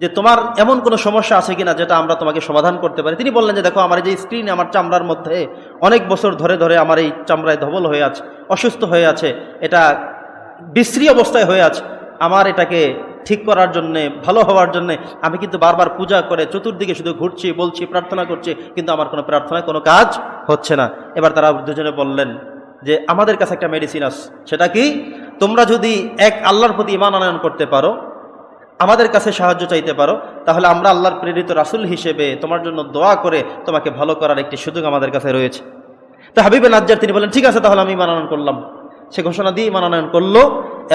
যে তোমার এমন কোনো সমস্যা আছে কিনা যেটা আমরা তোমাকে সমাধান করতে পারি? তিনি বললেন যে, দেখো, আমার এই যে স্ক্রিন আমার চামড়ার মধ্যে অনেক বছর ধরে ধরে আমার এই চামড়ায় ধবল হয়ে আছে, অসুস্থ হয়ে আছে, এটা বিশ্রী অবস্থায় হয়ে আছে, আমার এটাকে ঠিক করার জন্যে, ভালো হওয়ার জন্যে আমি কিন্তু বারবার পূজা করে, চতুর্দিকে শুধু ঘুরছি, বলছি, প্রার্থনা করছি, কিন্তু আমার কোনো প্রার্থনায় কোনো কাজ হচ্ছে না। এবার তারা দুজনে বললেন যে, আমাদের কাছে একটা মেডিসিন আছে, সেটা কি? তোমরা যদি এক আল্লাহর প্রতি ইমান আনয়ন করতে পারো আমাদের কাছে সাহায্য চাইতে পারো, তাহলে আমরা আল্লাহর প্রেরিত রাসুল হিসেবে তোমার জন্য দোয়া করে তোমাকে ভালো করার একটি সুযোগ আমাদের কাছে রয়েছে। তো হাবিবে নাজ্জার তিনি বলেন, ঠিক আছে, তাহলে আমি মানানয়ন করলাম। সে ঘোষণা দিয়ে মানানয়ন করল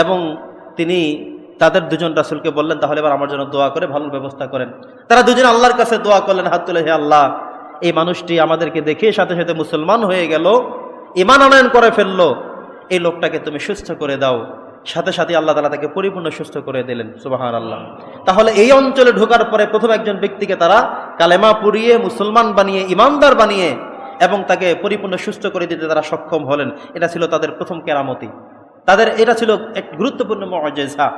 এবং তিনি তাদের দুজন রাসুলকে বললেন, তাহলে এবার আমার জন্য দোয়া করে ভালো ব্যবস্থা করেন। তারা দুজন আল্লাহর কাছে দোয়া করলেন, হাত তুলে হে আল্লাহ, এই মানুষটি আমাদেরকে দেখে সাথে সাথে মুসলমান হয়ে গেল ইমান আনয়ন করে ফেলল, এই লোকটাকে তুমি সুস্থ করে দাও। সাথে সাথে আল্লাহ তালা তাকে পরিপূর্ণ সুস্থ করে দিলেন সুবাহান আল্লাহ তাহলে এই অঞ্চলে ঢোকার পরে প্রথম একজন ব্যক্তিকে তারা কালেমা পুড়িয়ে, মুসলমান বানিয়ে, ইমানদার বানিয়ে এবং তাকে পরিপূর্ণ সুস্থ করে দিতে তারা সক্ষম হলেন। এটা ছিল তাদের প্রথম কেরামতি। তাদের, এটা ছিল এক গুরুত্বপূর্ণ মজেজা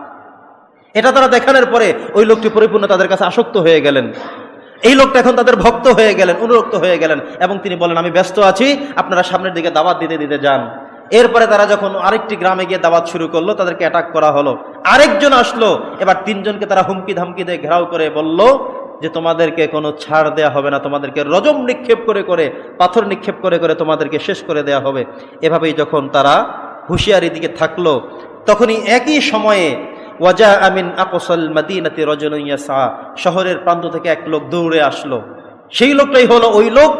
এটা তারা দেখানোর পরে ওই লোকটি পরিপূর্ণ তাদের কাছে আসক্ত হয়ে গেলেন। এই লোকটা এখন তাদের ভক্ত হয়ে গেলেন, অনুরক্ত হয়ে গেলেন এবং তিনি বলেন, আমি ব্যস্ত আছি, আপনারা সামনের দিকে দাওয়াত দিতে দিতে যান। এরপরে তারা যখন আরেকটি গ্রামে গিয়ে দাওয়াত শুরু করল, তাদেরকে অ্যাটাক করা হলো। আরেকজন আসলো, এবার তিনজনকে তারা হুমকি ধামকি দিয়ে ঘেরাও করে বলল যে, তোমাদেরকে কোনো ছাড় দেয়া হবে না, তোমাদেরকে রজম নিক্ষেপ করে করে, পাথর নিক্ষেপ করে করে তোমাদেরকে শেষ করে দেয়া হবে। এভাবেই যখন তারা হুঁশিয়ারি দিকে থাকল, তখনই একই সময়ে ওয়াজা আমিন আকসল মাদিনাতি রজনইয়াসা শহরের প্রান্ত থেকে এক লোক দৌড়ে আসলো। সেই লোকটাই হলো ওই লোক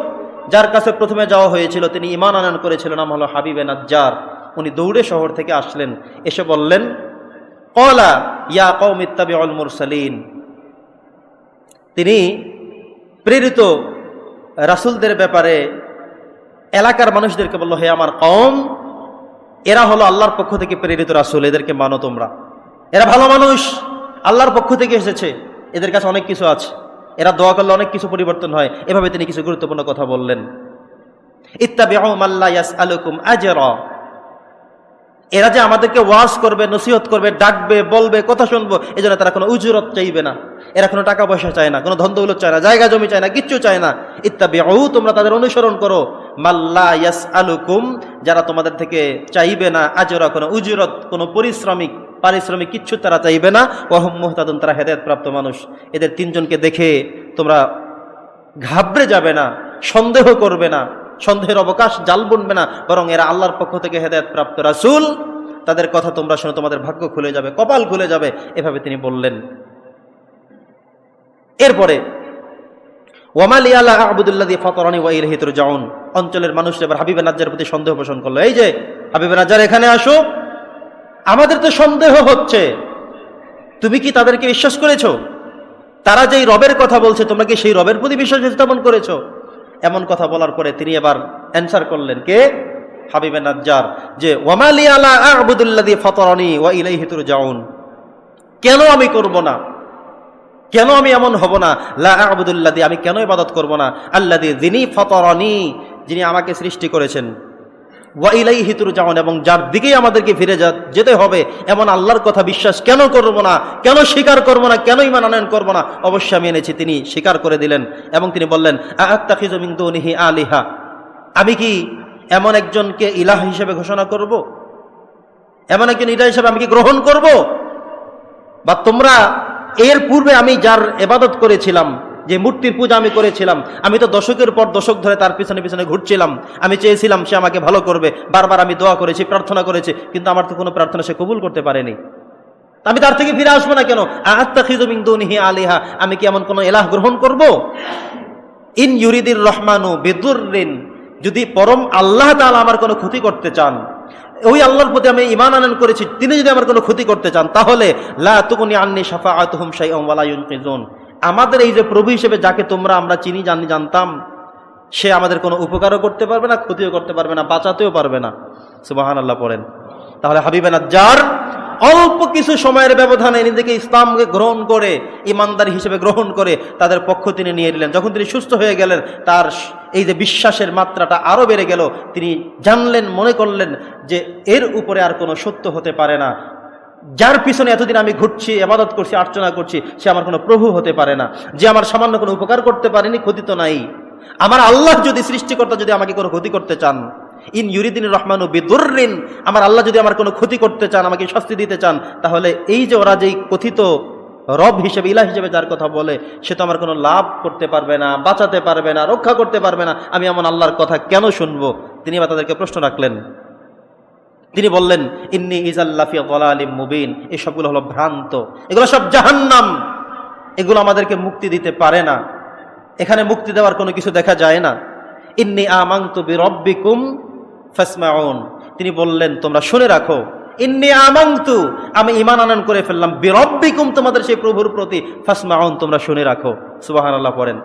যার কাছে প্রথমে যাওয়া হয়েছিল, তিনি ইমান আনয়ন করেছিলেন, নাম হলো হাবিবে নাজ্জার। উনি দৌড়ে শহর থেকে আসলেন, এসে বললেন, কলা ইয়া কৌমিত্তাবি অল মুরসালিন। তিনি প্রেরিত রাসুলদের ব্যাপারে এলাকার মানুষদেরকে বলল, হে আমার কম এরা হলো আল্লাহর পক্ষ থেকে প্রেরিত রাসুল, এদেরকে মানো তোমরা। এরা ভালো মানুষ, আল্লাহর পক্ষ থেকে এসেছে, এদের কাছে অনেক কিছু আছে। এরা দোয়া করলে অনেক কিছু পরিবর্তন হয়। এভাবে তিনি কিছু গুরুত্বপূর্ণ কথা বললেন। ইত্তাবিউম আজরা। এরা যে আমাদেরকে ওয়াশ করবে, নসিহত করবে, ডাকবে, বলবে, কথা শুনব এই জন্য তারা কোনো উজুরত চাইবে না। এরা কোনো টাকা পয়সা চায় না, কোনো ধন্দৌলত চায় না, জায়গা জমি চায় না, কিচ্ছু চায় না। ইত্তাবিউ, তোমরা তাদের অনুসরণ করো। মাল্লা ইয়াস আলুকুম যারা তোমাদের থেকে চাইবে না আজরা, কোনো উজুরত, কোনো পরিশ্রমিক পারিশ্রমিক কিচ্ছু তারা চাইবে না। ওহম মোহতাদুন, তারা হেদায়ত প্রাপ্ত মানুষ। এদের তিনজনকে দেখে তোমরা ঘাবড়ে যাবে না, সন্দেহ করবে না, সন্দেহের অবকাশ জাল বুনবে না, বরং এরা আল্লাহর পক্ষ থেকে হেদায়ত প্রাপ্ত রাসুল। তাদের কথা তোমরা শুনে তোমাদের ভাগ্য খুলে যাবে, কপাল খুলে যাবে, এভাবে তিনি বললেন। এরপরে ওয়ামালি আল্লাহ আবুদুল্লাহ ফতরানি ওয়াইল হিতর জাউন অঞ্চলের মানুষ এবার হাবিবে নাজ্জার প্রতি সন্দেহ পোষণ করল। এই যে হাবিবে নাজ্জার এখানে আসো। আমাদের তো সন্দেহ হচ্ছে। তুমি কি তাদেরকে বিশ্বাস করেছ? তারা যেই রবের কথা বলছে, তোমরা কি সেই রবের প্রতি বিশ্বাস স্থাপন করেছ? এমন কথা বলার পরে তিনি এবার অ্যান্সার করলেন, কে? হাবিবে নাজ্জার, যে ওয়ামালি আলা আবুদুল্লাদি ফতরানি ওয়া ইলাইহি তুরজাউন। কেন আমি করব না? কেন আমি এমন হব না? লা আবুদুল্লাদি আমি কেন ইবাদত করব না? আল্লাদি যিনি ফতরানি, যিনি আমাকে সৃষ্টি করেছেন। ওয়া ইলাইহি তুরজাউন, এবং যার দিকেই আমাদেরকে ফিরে যেতে হবে, এমন আল্লাহর কথা বিশ্বাস কেন করব না? কেন স্বীকার করব না? কেন ইমান আনয়ন করব না? অবশ্যই আমি এনেছি, তিনি স্বীকার করে দিলেন, এবং তিনি বললেন আত্তাখিজু মিন দুনিহি আলিহা। আমি কি এমন একজনকে ইলাহ হিসেবে ঘোষণা করব? এমন একজন ইলাহ হিসেবে আমি কি গ্রহণ করব? বা তোমরা এর পূর্বে আমি যার এবাদত করেছিলাম যে মূর্তির পূজা আমি করেছিলাম, আমি তো দশকের পর দশক ধরে তার পিছনে পিছনে ঘুরছিলাম। আমি চেয়েছিলাম সে আমাকে ভালো করবে, বারবার আমি দোয়া করেছি, প্রার্থনা করেছি, কিন্তু আমার তো কোনো প্রার্থনা সে কবুল করতে পারেনি। আমি তার থেকে ফিরে আসব না কেন? আত্মাখিজমিংদুনিহি আলিহা, আমি কি এমন কোনো এলাহ গ্রহণ করব? ইন ইউরিদির রহমানু বেদুরিন যদি পরম আল্লাহ তাআলা আমার কোনো ক্ষতি করতে চান, ওই আল্লাহর প্রতি আমি ইমান আনয়ন করেছি, তিনি যদি আমার কোনো ক্ষতি করতে চান, তাহলে লা তুকুনি আন্নি সাফা আতহুম শাইআম ওয়ালা ইউনকিজুন। আমাদের এই যে প্রভু হিসেবে যাকে তোমরা, আমরা চিনি, জানি, জানতাম, সে আমাদের কোনো উপকারও করতে পারবে না, ক্ষতিও করতে পারবে না, বাঁচাতেও পারবে না। সুবাহান আল্লাহ পড়েন। তাহলে হাবিবে যার অল্প কিছু সময়ের ব্যবধানে নিজেকে ইসলামকে গ্রহণ করে, ইমানদার হিসেবে গ্রহণ করে তাদের পক্ষ তিনি নিয়ে নিলেন। যখন তিনি সুস্থ হয়ে গেলেন, তার এই যে বিশ্বাসের মাত্রাটা আরও বেড়ে গেল, তিনি জানলেন, মনে করলেন যে এর উপরে আর কোনো সত্য হতে পারে না। যার পিছনে এতদিন আমি ঘুরছি এবাদত করছি, আর্চনা করছি, সে আমার কোনো প্রভু হতে পারে না। যে আমার সামান্য কোনো উপকার করতে পারেনি, ক্ষতি তো নাই। আমার আল্লাহ যদি সৃষ্টিকর্তা যদি আমাকে কোনো ক্ষতি করতে চান, ইন ইউরিদিন রহমান বিদুরিন আমার আল্লাহ যদি আমার কোনো ক্ষতি করতে চান, আমাকে শাস্তি দিতে চান, তাহলে এই যে ওরা যেই কথিত রব হিসেবে ইলা হিসেবে যার কথা বলে, সে তো আমার কোনো লাভ করতে পারবে না, বাঁচাতে পারবে না, রক্ষা করতে পারবে না। আমি এমন আল্লাহর কথা কেন শুনব? তিনি এবার তাদেরকে প্রশ্ন রাখলেন তিনি বললেন, ইন্নি ইজাল্লাফি আলিম মুবিন। এই সবগুলো হলো ভ্রান্ত। এগুলো সব জাহান্নাম। এগুলো আমাদেরকে মুক্তি দিতে পারে না। এখানে মুক্তি দেওয়ার কোনো কিছু দেখা যায় না। ইন্নি আমাংতু বিরব্বিকুম ফাসমাউন। তিনি বললেন, তোমরা শুনে রাখো, ইন্নি আমাংতু আমি ইমান আনয়ন করে ফেললাম। বিরব্বিকুম তোমাদের সেই প্রভুর প্রতি, ফাসমাউন, তোমরা শুনে রাখো। সুবাহান আল্লাহ পড়েন।